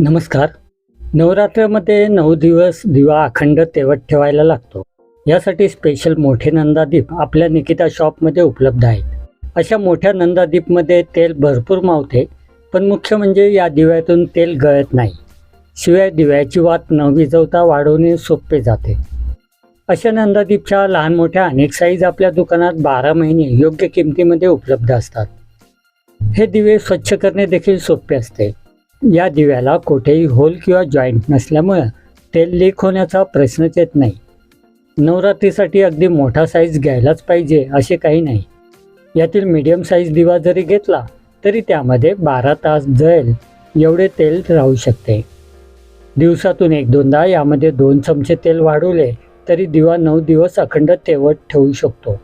नमस्कार. नवरात्रामध्ये नऊ दिवस दिवा अखंड तेवत ठेवायला लागतो. यासाठी स्पेशल मोठे नंदादीप आपल्या निकिता शॉपमध्ये उपलब्ध आहेत. अशा मोठ्या नंदादीपमध्ये तेल भरपूर मावते पण मुख्य म्हणजे या दिव्यातून तेल गळत नाही. शिवाय दिव्याची वात न विजवता वाढवणे सोपे जाते. अशा नंदादीपच्या लहान मोठ्या अनेक साईज आपल्या दुकानात बारा महिने योग्य किमतीमध्ये उपलब्ध असतात. हे दिवे स्वच्छ करणे देखील सोपे असते. या दिव्याला कोठेही होल किंवा जॉईंट नसल्यामुळं तेल लीक होण्याचा प्रश्नच येत नाही. नवरात्रीसाठी अगदी मोठा साईज घ्यायलाच पाहिजे असे काही नाही. यातील मीडियम साईज दिवा जरी घेतला तरी त्यामध्ये बारा तास जळेल एवढे तेल राहू शकते. दिवसातून एक दोनदा यामध्ये दोन चमचे तेल वाढवले तरी दिवा नऊ दिवस अखंड तेवट ठेवू शकतो.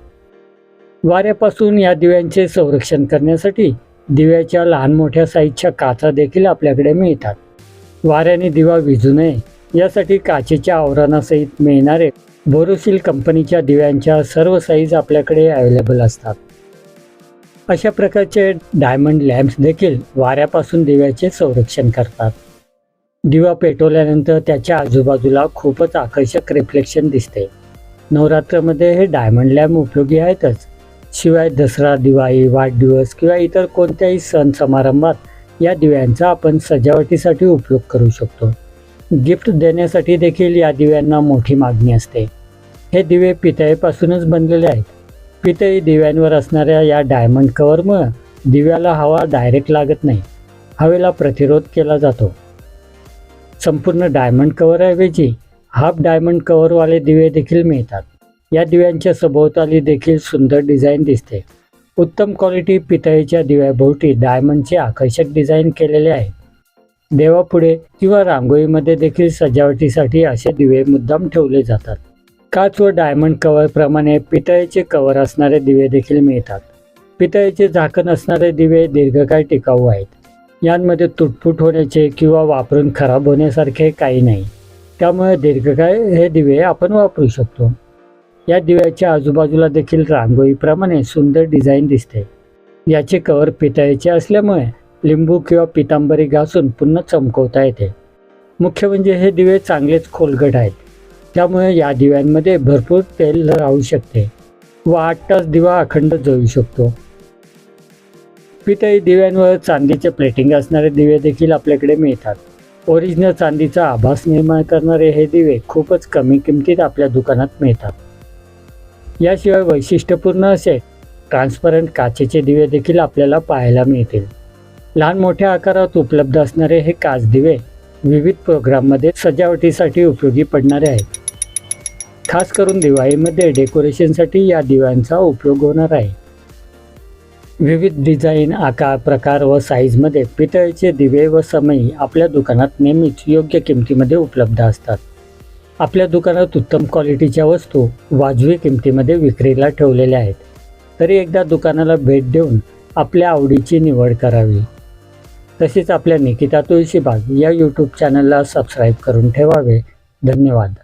वाऱ्यापासून या दिव्यांचे संरक्षण करण्यासाठी दिव्याच्या लहान मोठ्या साईजच्या काचा देखील आपल्याकडे मिळतात. वाऱ्याने दिवा विझू नये यासाठी काचेच्या आवरणासहित मिळणारे बोरोसिल कंपनीच्या दिव्यांच्या सर्व साईज आपल्याकडे अवेलेबल असतात. अशा प्रकारचे डायमंड लॅम्प्स देखील वाऱ्यापासून दिव्याचे संरक्षण करतात. दिवा पेटवल्यानंतर त्याच्या आजूबाजूला खूपच आकर्षक रिफ्लेक्शन दिसते. नवरात्रामध्ये हे डायमंड लॅम्प उपयोगी आहेतच. शिवाय दसरा दिवाळी वाढदिवस किंवा इतर कोणत्याही सण समारंभात या दिव्यांचा आपण सजावटीसाठी उपयोग करू शकतो. गिफ्ट देण्यासाठी देखील या दिव्यांना मोठी मागणी असते. हे दिवे पितळेपासूनच बनलेले आहेत. पितळी दिव्यांवर असणाऱ्या या डायमंड कवरमुळं दिव्याला हवा डायरेक्ट लागत नाही. हवेला प्रतिरोध केला जातो. संपूर्ण डायमंड कवरऐवजी हाफ डायमंड कवरवाले दिवे देखील मिळतात. या दिव्यांच्या सभोवताली देखील सुंदर डिझाईन दिसते. उत्तम क्वालिटी पितळीच्या दिव्याभोवती डायमंडचे आकर्षक डिझाईन केलेले आहे. देवापुढे किंवा रांगोळीमध्ये देखील सजावटीसाठी असे दिवे मुद्दाम ठेवले जातात. काच व डायमंड कवरप्रमाणे पितळेचे कवर असणारे दिवे देखील मिळतात. पितळेचे झाकण असणारे दिवे दीर्घकाळ टिकाऊ आहेत. यांमध्ये तुटफूट होण्याचे किंवा वापरून खराब होण्यासारखे काही नाही. त्यामुळे दीर्घकाळ हे दिवे आपण वापरू शकतो. या दिव्याच्या आजूबाजूला देखील रांगोळीप्रमाणे सुंदर डिझाईन दिसते. याचे कवर पितळेचे असल्यामुळे लिंबू किंवा पितांबरी घासून पुन्हा चमकवता येते. मुख्य म्हणजे हे दिवे चांगलेच खोलगट आहेत. त्यामुळे या दिव्यांमध्ये भरपूर तेल राहू शकते व आठ तास दिवा अखंड जळू शकतो. पितळी दिव्यांवर चांदीचे प्लेटिंग असणारे दिवे देखील आपल्याकडे मिळतात. ओरिजिनल चांदीचा आभास निर्माण करणारे हे दिवे खूपच कमी किमतीत आपल्या दुकानात मिळतात. याशिवाय वैशिष्ट्यपूर्ण असे ट्रान्सपरंट काचेचे दिवे देखील आपल्याला पाहायला मिळतील. लहान मोठ्या आकारात उपलब्ध असणारे हे काच दिवे विविध प्रोग्राममध्ये सजावटीसाठी उपयोगी पडणारे आहेत. खास करून दिवाळीमध्ये डेकोरेशनसाठी या दिव्यांचा उपयोग होणार आहे. विविध डिझाईन आकार प्रकार व साईजमध्ये पितळेचे दिवे व समई आपल्या दुकानात नेहमीच योग्य किमतीमध्ये उपलब्ध असतात. आपल्या दुकानात उत्तम क्वालिटीच्या वस्तू वाजवी किमतीमध्ये विक्रीला ठेवलेल्या आहेत. तरी एकदा दुकानाला भेट देऊन आपल्या आवडीची निवड करावी. तसेच आपल्या निकिता तुळशीबाग या यूट्यूब चॅनलला सबस्क्राईब करून ठेवावे. धन्यवाद.